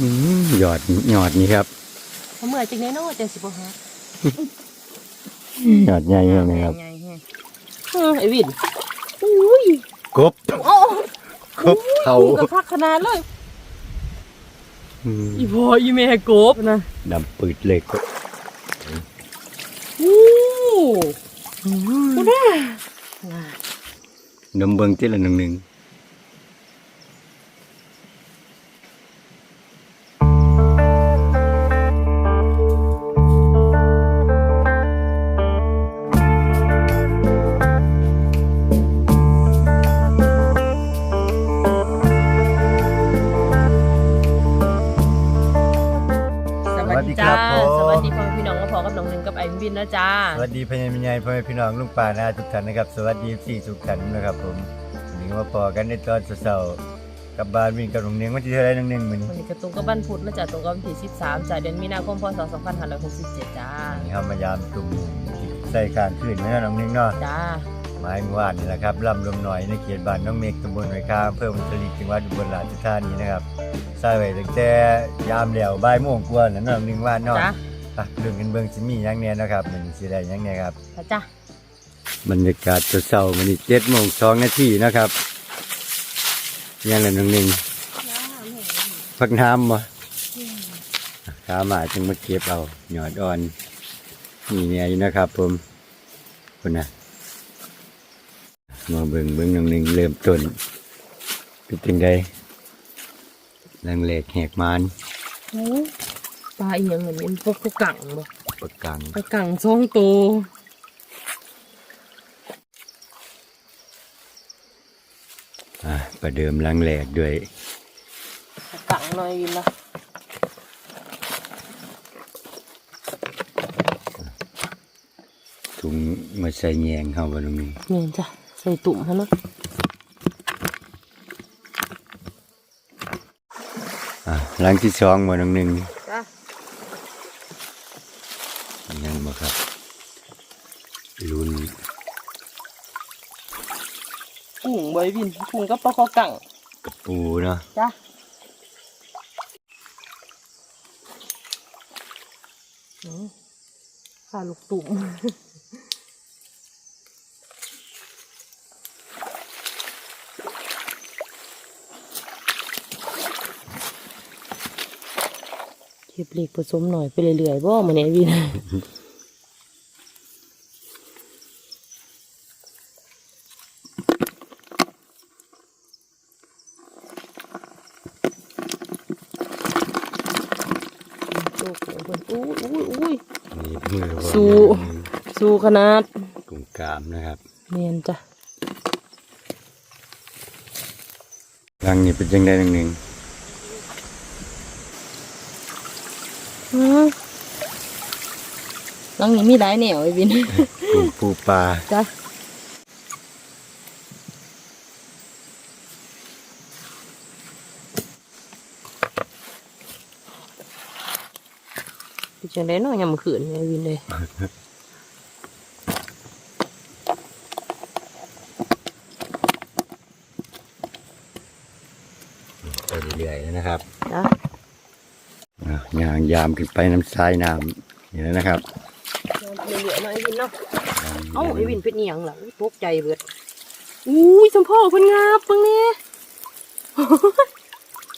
อืมหยอดหยอดนี่ครับเขาเมื่อยจังไดเนาะจังสิบ่ฮะหยอดใหญ่เลยนะครับใหญ่ๆแฮะเออไอ้วินอุ้ยกบโอ้กบเขากระคักขนาดเลยอืมอีพ่ออีแม่กบนะดำปืดเลยกบอู้กูได้นมเบิงที่ละหนึ่งหนึ่ง วินนะจ้าสวัสดีพญามิญญาพ่อแม่พี่น้องลุงป่านาทุกท่านนะครับ สวัสดีสี่ทุกท่านนะครับผมวันนี้ก็มาพอกันในตอนเช้าๆกับบ้านวิ่งกับหนุ่งเนียงวันที่เท่าไรหนุ่งเนียงมื้อนี้วันนี้กระตุ้งกับบ้านพุธนะจ้าตรงกับวันที่13จ้าเดือนมีนาคมพศ2567จ้านี่ครับมายามตุ่มที่ใส่ข้างขึ้นนะน้องเนียงเนาะจ้าไม้เมื่อวานนี่แหละครับลำลมหน่อยในเขตบ้านน้องเมฆตำบลหอยคาอำเภอมุทลีจังหวัดอุบลราชธานีนะครับใส่ไว้ตั้งแต่ยามเดียวบ่ายโมงกว่าแล้วเนาะน้องเนียงว่าเนาะจ้า อะเรื่องกันเบิ่งสิมีหยังแน่นะครับมันสิได้หยังแน่ครับจ้าบรรยากาศเช้าๆมันนี่เจ็ดโมงสองนาทีนะครับยังละหนึ่งหนึ่งพักน้ำบ่ขามาจึงมาเก็บเอาหยอดอ่อนนี่เนี่ยอยู่นะครับ ผมคุณนะมาเบิ่งเบิ่งหนึ่งหนึ่งเริ่มต้นเป็นจังไดแรงเหล็กแหกมานโอ้ ปลาอีหยังเหมือนเป็นพวกพวกกังบ่ปากกังปลากังสองตัวอะประเดิมแรงแหลกด้วยปลากังหน่อยวินละถุงมาใส่แยงเข้าบ่ตรงนี้เนี่ยจ้ะใส่ตุ่มฮะเนาะอะหลังที่สองบ่ตรงหนึ่ง จ้ายังบ่ครับลุ้นกุ้งใบวินกุ้งกับปลาคอกังกระปูเนาะจ้าอืมข้าลูกตุ่มเก็บเหล็กผสมหน่อยไปเรื่อยๆบ่มันเนี่ยวิน โอ้โหเพิ่นอุ้ ยอุ้ยอุ้ย นี่มือบ่สู้ สู้ขนาดกลุ่มกามนะครับเนียนจ้ะหลังนี้เป็นจังได๋ตรงหนึงอืมหลังนี้มีหลายแนวไอ้วิน กลุ่มปูปลาจ้ะ จังไดเนาะยามมื้อคืนไอวินเลยไปเรื่อยๆนะครับจ้ะอะย่างยามขึ้นไปน้ำทรายน้ำนี่แหล้นะครับเหลือๆเนาะไอวินเนาะเอ้าไอ้วินเป็นอีหยังล่ะอุ๊ยตกใจเบิดอุ้ยสมพ่อเพิ่นงาบเบิ่งแน่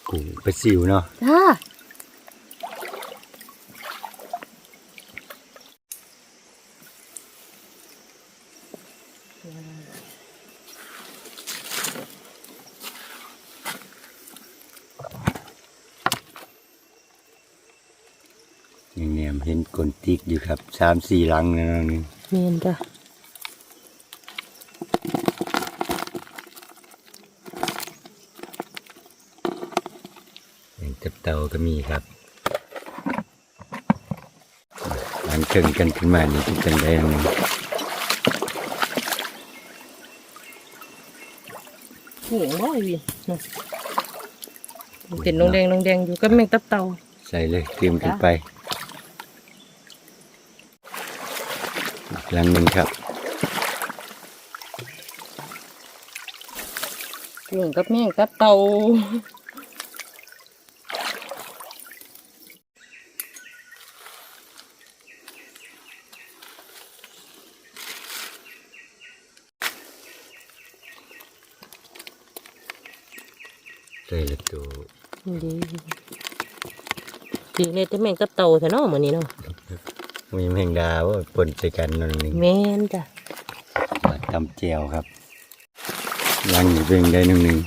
กุ้งปลาซิวเนาะจ้านี่เนี่ยเห็น กลนติ๊กอยู่ครับสามสี่หลังนะน้องหนึงเมียนจ้ะเห็นกับเตาก็มีครับหลังเกิงกันขึ้นมานี่เป็นจังไดน้องหนึงโอ้โหไอ้วินนะมันเป็นนงแดงนงแดงอยู่กับแมงตับเต่าใส่เลยเตรียมขึ้นไป รั้งหนึ่งครับหรื่งกับเมี่ยงกับเตาใส่ละตัวดีดีเลยจะแม่งกับเตาแต่นาะเหมือนนี้เนาะ มีแมงดาว่าปนใส่กันนั่นนึงแม่นจ้ะมาตำแจวครับลังนี้เป็นได้หนึ่งหนึ่ง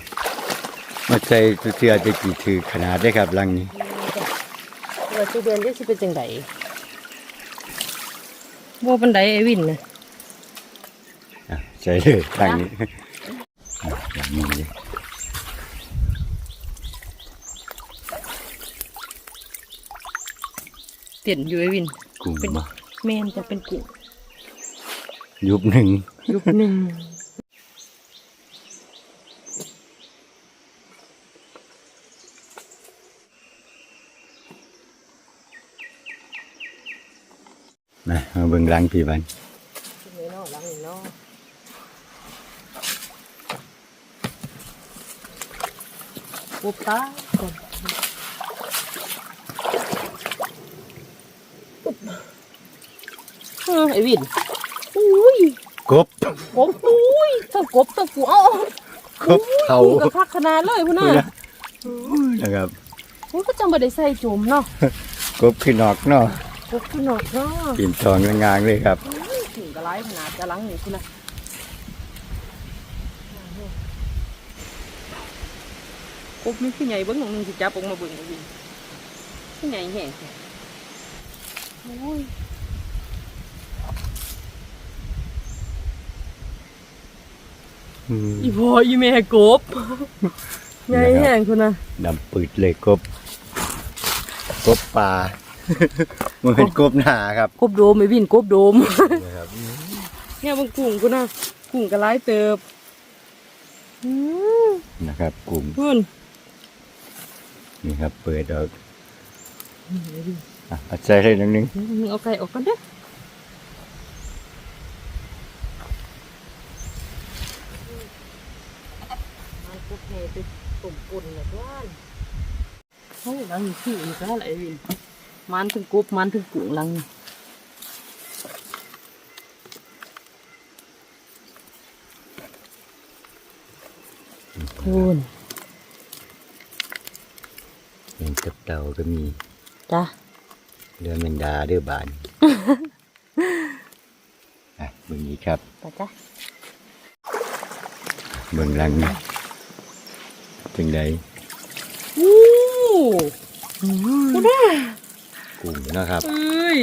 มาใส่เสื้อจะกี่ถือขนาดได้ครับลังนี้ว่าสิเดือนได้สิเป็นจังไดบ่ปานใดไอ้วินน่ะอะใส่เลยลังนี้อะแบบนี้เลยเตียนอยู่ไอ้วิน กุ้งเป็นมาแม่นจะเป็นกุ้งยุบหนึ่งยุบหนึ่งนะมาเบิ่งลังพี่บันนี่เนาะหลังนี่เนาะปุ๊บตาก่อนปุ๊บเออ ไอ้วินอุ้ยกบกบอุ้ยทั้งกบทั้งกูเอ้ากบเขากูกระคักขนาดเลยพุ่นน่ะนะครับโอ้ยก็จำบ่ได้ใส่จุ่มเนาะกบขึ้นนอกเนาะกบขนาดเนาะกินทองงางๆเลยครับถึงกระไรขนาดจะหลังนี่พุ่นน่ะกบนี่คือใหญ่เบิ่งหนองหนึงสิจับออกมาเบิ่งเอาวินคือใหญ่แห้งแท้โอ้ย อืมอีพ่ออีแม่กบใหญ่แห้งพุ่นน่ะดำปืดเลยกบ กบปลามันเป็นกบหนาครับกบโดมไอ้วินกบโดมนะครับเนี่ยมันกุ้งพุ่นน่ะกุ้งกระไรเติบอืมนะครับกลุ่มพุ่นนี่ครับ เปิดออกอะเอาใส่ให้นิดนึงมึงเอาไก่ออกกันเด้อมันกุ๊กเฮ ไปตุ่มปุ่นเลยว่านเฮ้ยหลังนี่ขี้อีกแล้วแหละไอ้วินมันถึงกบมันถึงกุ้งหลังนี่คุณเห็นกับเต่าก็มี จ้ะเรือแมงดาเรือบาน อะเบิ่งนี้ครับ ไปจ้ะเบิ่งหลังนี้ จึงใดอู้กูได้กลุ่มนะครับเอ้ย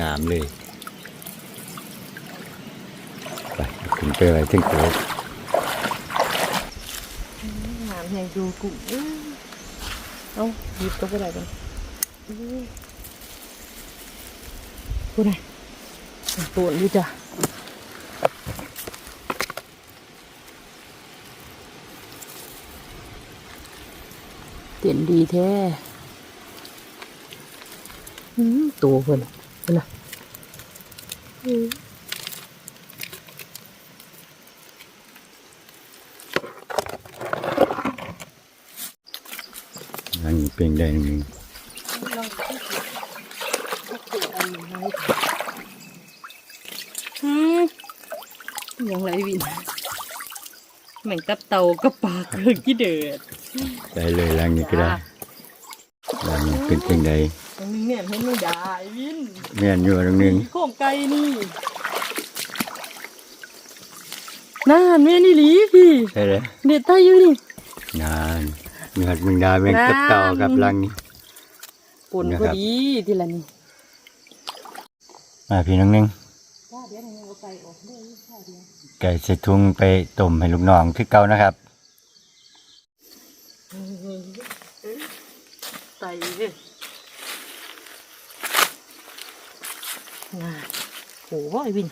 งามๆเลย ไปเอาขึ้นไปไว้ถึงโต๊ะงามแหงดูกุ้งเอ้ยเอาหยิบก็ไปได้กันกูได้ปวดดูจ้ะ เตียนดีแท้อืมตัวเพิ่นเพิ่นน่ะอืมอันนี้เป็นได้หนึ่งอืมยังไรวินเหมือนกับเตากระปากเคือกี่เดือด ได้เลยหลังนี้ก็ได้หลังนี้เป็นจังใดตรงนี้เนี่ยเห็นไม่ได้วินแม่นอยู่ตรงนึงโค้งไก่นี่น่านแม่นี่หลีพี่ใช่เลยเด็ดตายอยู่นี่นานเงือดมึงดาแม่งกับเต่ากับหลังนี้ปนพอดีทีละนี่มาพี่น้องหนึงจ้าเดี๋ยวเอาไก่ออกด้วยค่ะเดี๋ยวไก่ใส่ถุงไปต้มให้ลูกน้องคือเก่านะครับ ไก่เลยน่า โหไอ้วิน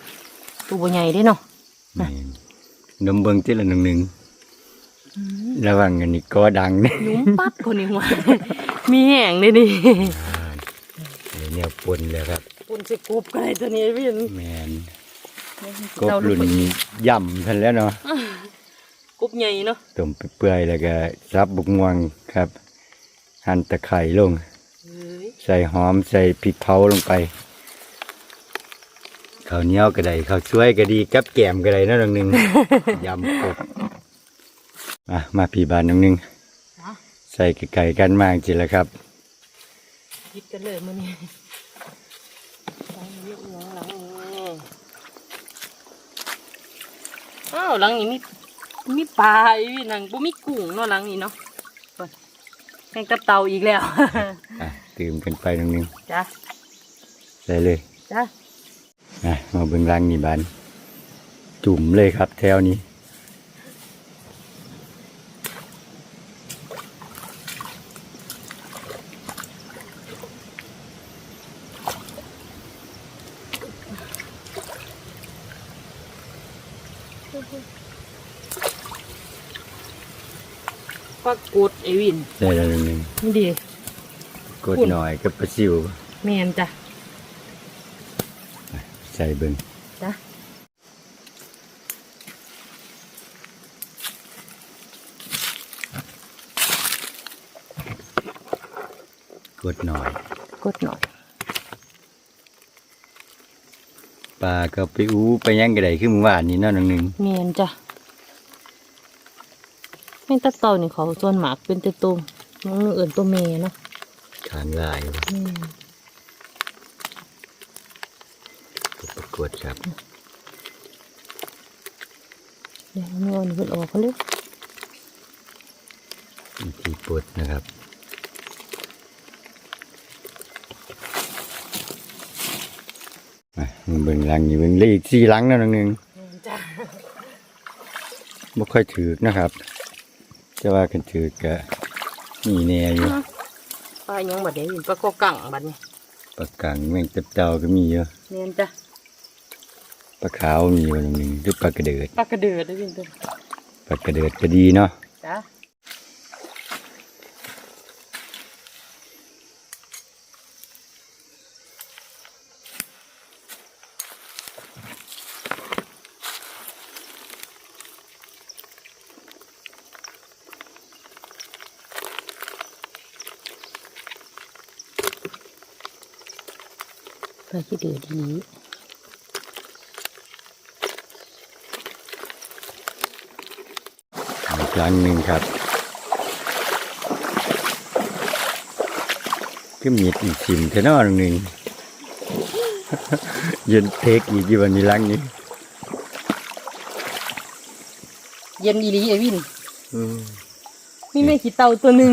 ตัวบ่ใหญ่เด้เนาะนี่นมเบิงที่ละหนึ่งหนึ่งระวังอันนี้ก็ดังเนี่ยหนุ่มปั๊บคนนี้ว่ามีแห้งเลยนี่เนี่ยปนแล้วครับปุ่นสิกบไก่ตัวนี้พี่แมนกบรุ่นย่ำทันแล้วเนาะกบใหญ่เนาะต้มเปื่อยๆแล้วก็ซับบุกม่วงครับ หั่นตะไคร้ลงเฮ้ยใส่หอมใส่พริกเผาลงไป ข้าวเหนียวก็ได้ข้าวสวยก็ดีกับแกมก็ได้เนาะหนึ่งหนึ่งยำกบมามาพี่บานน้องหนึงจ้ะใส่ไก่กันมากจริงแล้วครับคิดกันเลยมื้อนี้ไปเยอะหยังหลังนี้อ้าวหลังนี้มีมีปลาอีกหนังบ่มีกุ้งเนาะหลังนี้เนาะเปิดแมงตับเต่าอีกแล้วอะตื่มกันไปน้องหนึงจ้ะใส่เลยจ้ะ นะมาเบิ่งรังนี่บาน จุ่มเลยครับแถวนี้ปลากดไอวินใส่แล้วน้องหนึงนี่ดี กดหน่อยกับปลาซิว แมนจ้ะ ใส่เบิ่งจ้ะกดหน่อย กดหน่อยปลาก็ไปอู้ไปย่างกระไดขึ้นเมื่อวานนี้เนาะน้องหนึงแมนจ้ะแมงตับเต่านี่เขาส่วนหมากเป็นแต่ตัวน้องเอื่นตัวเมยเนาะขางลายแม่น ก็ประก วดครับเดี๋ยวมันเอาอันนี้เพิ่นออกเขาเลยวิธีปลดนะครับอะมาเบิ่งรังนี่เบิ่งเลขสี่หลังเนาะน้องหนึงแม่นจ้ะบ่ค่อยถือนะครับจะว่ากันถือก็มีแน่อยู่ปลายังบัดเดี๋ยวยินปลาโคกังบัดนี้ปลากังแมงตับเต่าก็มีเยอะแม่นจ้ะ ปลาขาวมีอยู่น้องหนึงหรือปลากระเดิดปลากระเดือดได้ยินตัวปลากระเดิดก็ดีเนาะจ้ะปลาขี้เดือดดี อีก หลังหนึ่งครับก็มีอีกชิมแต่นอนหนึ่งเย็นเทคอีกอยู่วันนี้หลังนี้ เย็นอีหลีไอวินมีแม่ขี้เต่าตัวหนึ่ง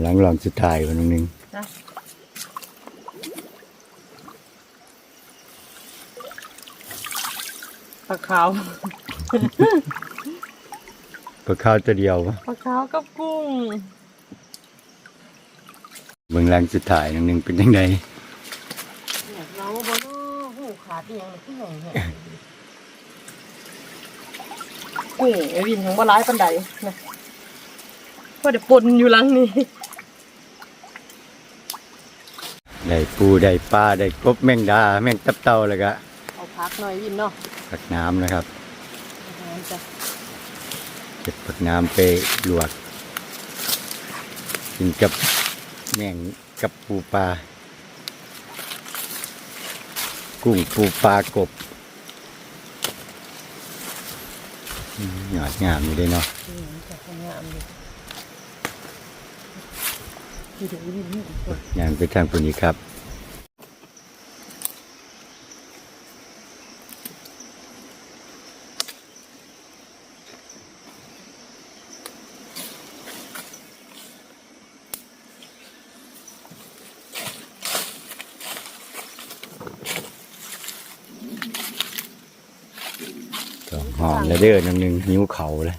หลังลองสุดท้ายวันหนึ่งจ้ะปลาขาว ปลาข้าวตัวเดียววะปลาขาวกับกุ้งเบิ่งหลังสุดท้ายหนึ่งเป็นยังไงเนี่ยเราบ่เนาะหูขาดอีหยังเลยคือหยังแฮะกุ้งไอ้วินของบ่ร้ายปานใดนะพอได้ปนอยู่หลังนี้ได้ปูได้ปลาได้กบแมงดา แมงตับเต่าแล้วก็เอาพักหน่อยวินเนาะผักน้ำนะครับอาหาร จ้ะเก็บผักน้ำไปลวกกินกับแมงกับปูปลากุ้งปูปลากบอืมหยอดงามอยู่เลยเนาะอืมจ้ะงามดีดูเดี๋ยววินนี่อีกตัวย่างไปทางปุ่นนี้ครับ แล้วเด้อน้ำหนึ่งนิ้วเขาเลย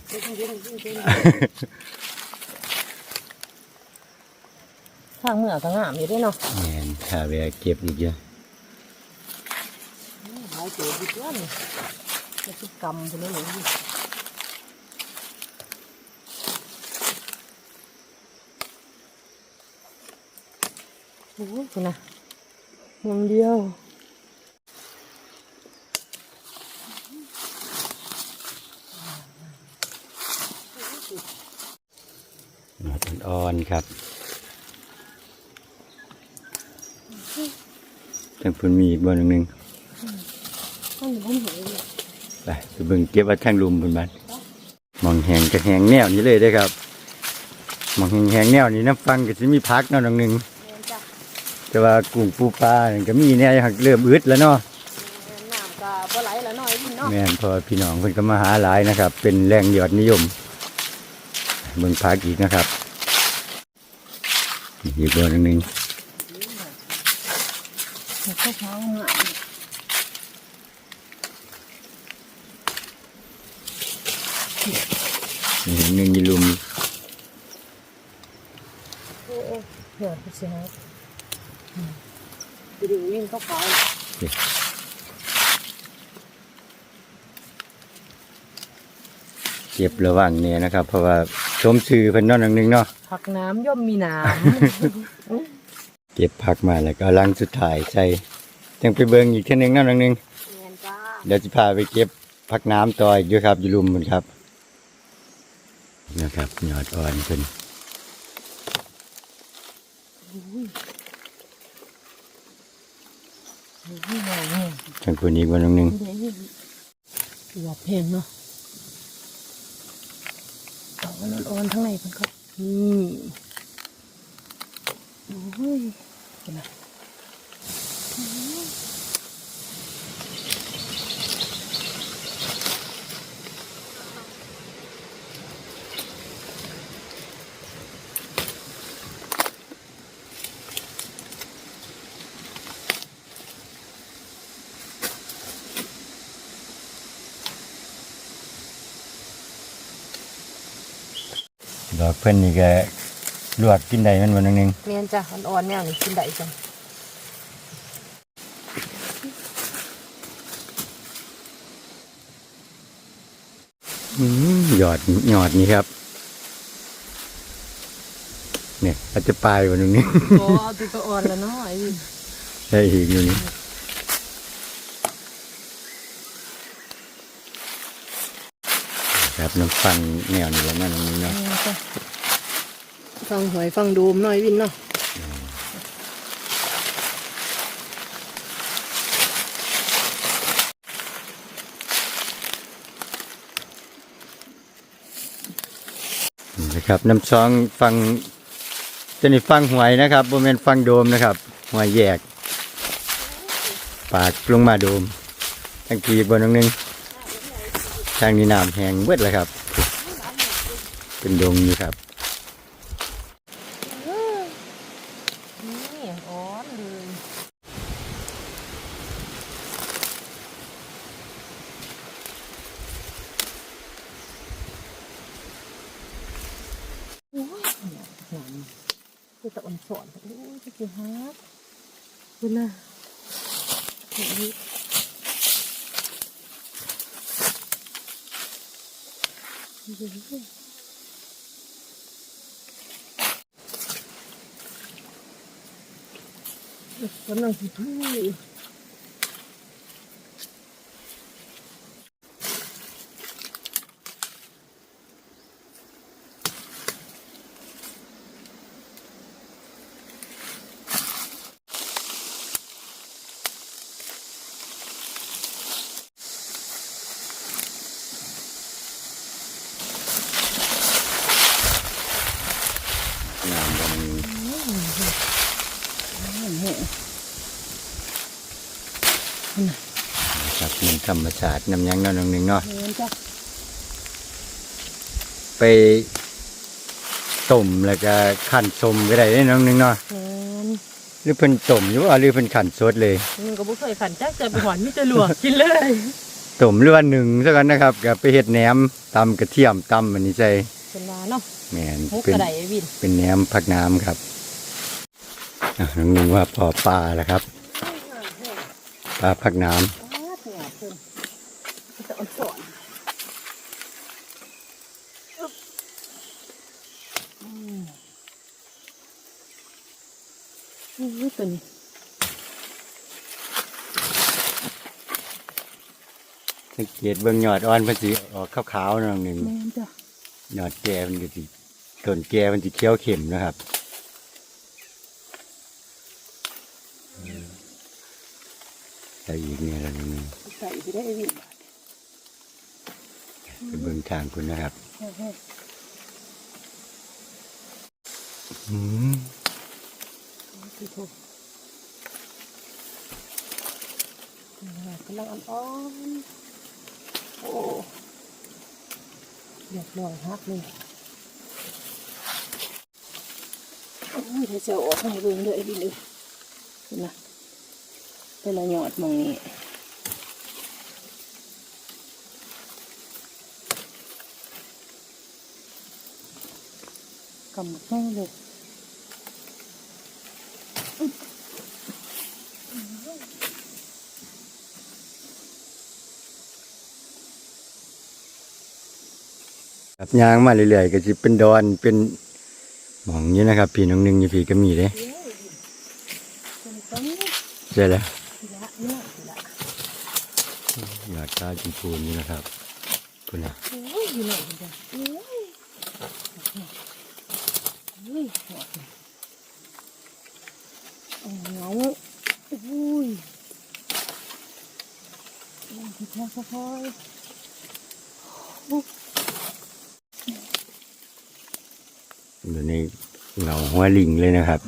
ทางเหนือก็งามอยู่ด้วยเนาะแมนถ้าเวลาเก็บอีกเยอะหลายเจ๋ดีด้วยนี่จะคิดกรรมไปเลยหนูโอ้ยคุณนะมองเดียว อ่อนๆครับทางพุ่นมีอีกบ่หนึงหนึ่งไม่เห็นไม่เห็นเลยไปไปเบิ่งเก็บไว้ทางลุมพุ่นบ้านจ้ะองแหงกับแหงแนวนี้เลยได้อครับมองแหงแหงแนวนี้น้ำฟังก็จะมีพักเนาะน้องหนึ่งแม่นจ้ะแต่ว่ากุ้งปูปลานี่ก็มีเนี่ยหักเริ่มอึดแล้วเนาะน้ำก็บ่ไหลละน้อยพี่เนาะแม่นเพอพี่น้องเพิ่นก็มาหาหลายนะครับ เป็นแรงยอดนิยมเมืองพักอีกนะครับ อีกตัวหนึ่งเขาเท้าหน่อยอีกหนึ่งยีลุมโอ้โอ้เดี๋ยวพี่เสียไปดูวิ่งเขาเขาเก็บระหว่างเนี่ยนะครับ เพราะว่าชมชื่อเพิ่นนาะน้องหนึ่งเนาะ ผักน้ำย่อมมีน้เก็บผักมาแล้วก็ลังสุดท้ายใส่จังไปเบิ่งอีกเท่านึงเนาะน้องหนึงำแม่นจ้าเดี๋ยวจะพาไปเก็บผักน้ำต่ออีกด้วยครับอยู่ลุมมันครับนะครับยอดอ่อนเพิ่นนี่ไงเนี่ยจังคนอีกวันน้องหนึงเดี๋ยวนี่หัวเพนเนาะดอกมันอ่อนๆทั้งในมันก็ นี่ โอ้ยเห็นไหม เพิ่นนี่ก็ลวกกินได้แมันวันน้องหนึงเมียนจ้ะอ่อนๆแมวนี่กินได้จ้ะอืมยอดยอดนี่ครับ เนี่ยอาจจะปลายวันนี้โอ้เอาตัวก็อ่อนแล้วเนาะไอ้นี่ได้อีกอยู่นี่ ครับน้ำฟังแนวนี้แล้วนะน้องหนึงเนาะเมียนจ้ะฟังหอยฟังดูมหน่อยวินเนาะนี่นะครับน้ำซองฟังจะนี่ฟังหวยนะครับโมเมนฟังโดมนะครับหวยแยก ปากลงมาโดมทั้งทีบนน้องหนึง ทางนี้น้ำแห้งเบิดเลยครับ เป็นดงอยู่ครับนี่อ่อนเลยโอ้ยหนักหนักคือตะอ่อนสอนโอ้ยจะกี่ฮาร์ดคุณนะ กำลังสิทู่น้ำบน แห้ง ครับมัน ธรรมชาติน้ำหยังเนาะน้องหนึงเนาะ เห็นจ้ะไปต้มแล้วก็ขั่นชมก็ได้เด้น้องหนึงเนาะ เห็นหรือเพิ่นต้มอยู่ว่าหรือเพิ่นขั่นสดเลยมันก็บ่เคยขันจักจะไปหวานมิจะหลวกกินเลยต้มหรือว่าหนึ่งซะกันนะครับก็ไปเฮ็ดแหนมตำกระเทียมตำอันนี้ใส่เป็นลาเนาะแม่นมุกเป็น กระไดไอ้วินเป็นแหนมผักน้ำครับอะน้องหนึงว่าพอปลาแล้วครับ ปลาผักน้อ้าเสียเพิ่นจะอ่อนสอนอึ๊บอืมอุ้ย ตัวนี้ำสังเกตเบิ่งยอดอ่อนเพิ่นสิออกขาวๆน้องหนึงแม่นจ้ะยอดแก่มันก็สิต้นแก่มันสิเขียวเข้มนะครับใส่อีกเนี่ยแล้วนี่ใส่ไปได้ไอ้วินไปเบิ่งทางคุณนะครับอืม คือถูก กำลังอ่อนๆโอ้เรียบร้อยฮักเลยโอ้ยเดี๋ยวจะเอาออกให้เบิ่งเลยไอ้บินเลยเห็นนะเป็นละหยอดหมองนี้กำมักแห้งเลย ยางมาเรื่อยๆก็สิเป็นดอนเป็นหมองอยู่นะครับ พี่น้องหนึงอยู่พี่ก็มีเด้คนต้นใช่แล้วทีละเนี่ยทีละอยากตาจีพูนนี่นะครับคุณนะโอ้ยอยู่ไหนกันจ้ะโอ้ยโอ้ยหัวเนี่ยเอาเหงาโอ้ยโอ้ยที่แท้ค่ อยเดี๋ยวนี้เหงาหัวลิงเลยนะครับ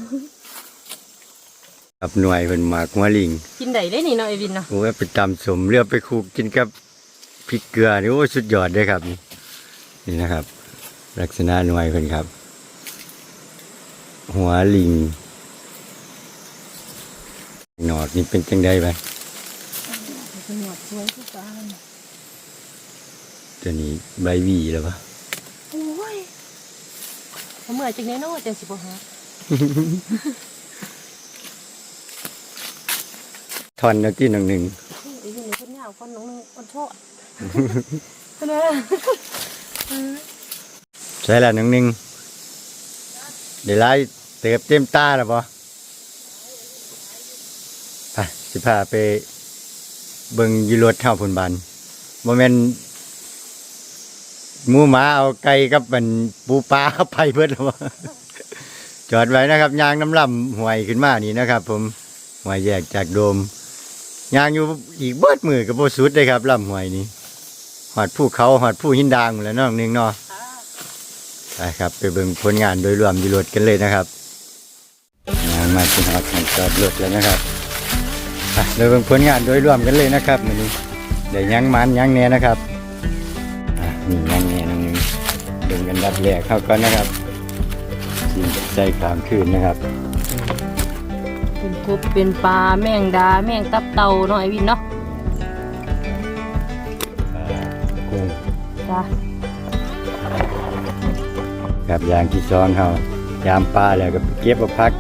กับหน่วยเป็นหมากหัวลิงๆกินได้ได้นี่เนาะไอวินเนาะโอ้ยไปตำสมเรือไปคลุกกินกับพริกเกลือนี่โอ้ยสุดยอดเลยครับนี่นี่นะครับ ลักษณะหน่วยเพิ่นครับ หัวลิงหนอดนี่เป็นจังไดไปเป็นหนวดสวยทุกการตัวนี้ใบหวีแล้วปะโอ้ย เอาเมื่อยจังไดเนาะจังสิบ่ฮะทอนแล้วที่หนึ่งหนึ่งไอวินนี่คนยาวคนน้องนึงคนชอดคนน่ะใช่ละหนึ่งหนึ่งเดี๋ยวไล่เติบเต็มตาแล้วปะไปสิพาไปเบิ่งอยีรถเท่าพุนบันโมเมน หมูหมาเอาไก่กับมันปูปลาเข้าไปเพื่อนหรอวจอดไว้นะครับยางน้ำลำห่วยขึ้นมานี่นะครับ ผมห่วยแยกจากโดมยางอยู่อีกเบิดมือกับโบสุดเลยครับลำห่วยนี้หอดผู้เขาหอดผู้หินดางหมดแล้วน้องนึงเนาะไปครับ ไปเบิ่งผลงานโดยรวมอยีรถกันเลยนะครับงานมาที่หอดของจอดรถแล้วนะครับไปไปเบิ่งผลงานโดยรวมกันเลยนะครับมือนี้เดี๋ยวยังมันยังแน่นะครับนี่ยังแหน่นึงนึง เบิ่งกันดับแรกเข้าก่อนนะครับสิใจขามคืนนะครับ เป็นกบเป็นปลาแมงดา แมงตับเต่าเนาะไอวินเนาะอ่ากุ้งจ้าครับอย่างที่สองเขายามปลาแล้วก็ไปเก็บเอาพัก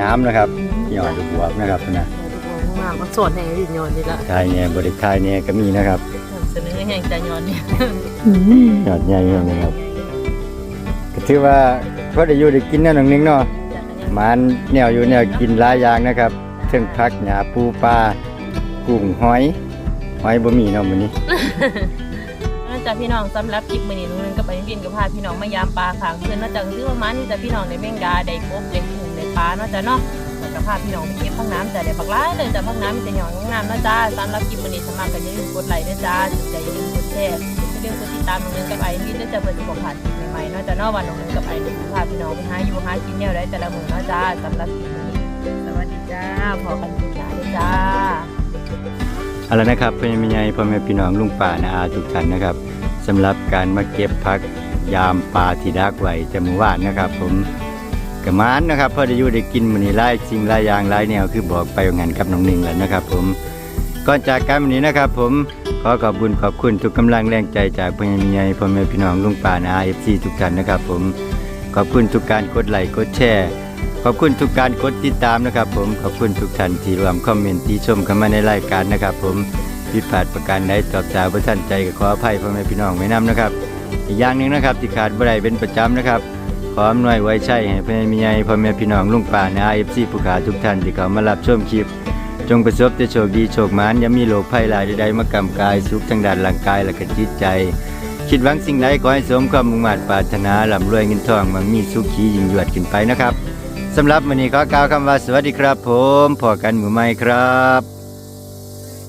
น้ำนะครับหยอดบวบนะครับนะมากมาสอนให้ไอวินยอนดีละทายเนี่ยบริทายเนี่ยก็มีนะครับเสนอแห่งใจยอนเนี่ยยอดใหญ่มากเลยครับก็ ถือว่าพอได้อยู่ได้กินแนวหนึ่งนึงเนาะมันแนวอยู่แนวกินหลายอย่างนะครับเชิงพักหญ้าปูปลากุ้งหอย หอยบ่มีเนาะมื้อนี้นอกจากพี่น้องสำหรับคลิปมื้อนี้หนูนึงก็ไปวินก็พาพี่น้องมายามปลาขางเพื่อนนอกจากซื้อประมาณนี้แต่พี่น้องได้แมงดาได้กบได้กุ้งได้ปลาเนาะจ้ะเนาะแล้วก็พาพี่น้องไปเก็บพักน้ำแต่ได้บักหลายเลยแต่พักน้ำมีแต่หยองามๆเนะจ้าสำหรับคลิปมื้อนี้สมัครก็อย่าลืมกดไลค์ด้วยจ้าจุดใจอย่าลืมกดแชร์อย่าลืมกด ตามน้องนึงกับไอ้นี่ยจะเพื่อจะบอกผ่านคลิปใหม่ๆนาะจ้ะเนาะวันน้องนึงกับไอ้นี่พาพี่น้องไปหาอยู่หากินแนวได้แต่ละมื้อเนาะจ้าสำหรับคลิปนี้สวัสดีจ้าพอกันคลิปหน้าจ้าเอาละนะครับพ่อแม่ใหญ่พ่อแม่พี่น้องลุงป่านาอาทุกท่านนะครับสำหรับการมาเก็บพักยามปลาที่ดักไว้จำอวานนะครับ ผมกระมานนะครับพอได้อยู่ได้กินมันนี้หลายสิ่งหลายยางหลายแนวคือบอกไปว่างั้นกับน้องหนึ่งแล้วนะครับ ผม ก่อนจากกันวันนี้นะครับ ผมขอขอบคุญขอบคุณทุกกำลังแรงใจจากพ่อแม่ใหญ่พ่อแม่พี่น้องลุงป่านาเอฟซีทุกท่านนะครับ ผมขอบคุณทุกการกดไลค์กดแชร์ขอบคุณทุกการกดติดตามนะครับ ผมขอบคุณทุกท่านที่รวมคอมเมนต์ที่ชมเข้ามาในรายการนะครับ ผมผิดพลาดประการใดตอบจาบ่ทันใจก็ขออภัยพ่อแม่พี่น้องไว้นํนะครับอีกอย่างหนึ่งนะครับที่ขาดบ่ได้เป็นประจำนะครับขออำนวยไว้ใช้ให้พ่อแม่ใหญ่พ่อแม่พี่น้องลุงป่าใน IFC ผู้ขาทุกท่านที่เข้ามารับชมคลิป จงประสบแต่โชคดีโชคมานอย่ามีโรคภัยหลายใดๆมากำกายสุขทางด้านร่างกายและก็จิตใจ คิดหวังสิ่งใดขอให้สมความมุ่งมั่นปรารถนาร่ำรวยเงินทองมั่งมีสุขียิ่งยวดขึ้นไปนะครับสำหรับวันนี้ขอกล่าวคำว่าสวัสดีครับ ผมพอกันหมู่ไม่ครับ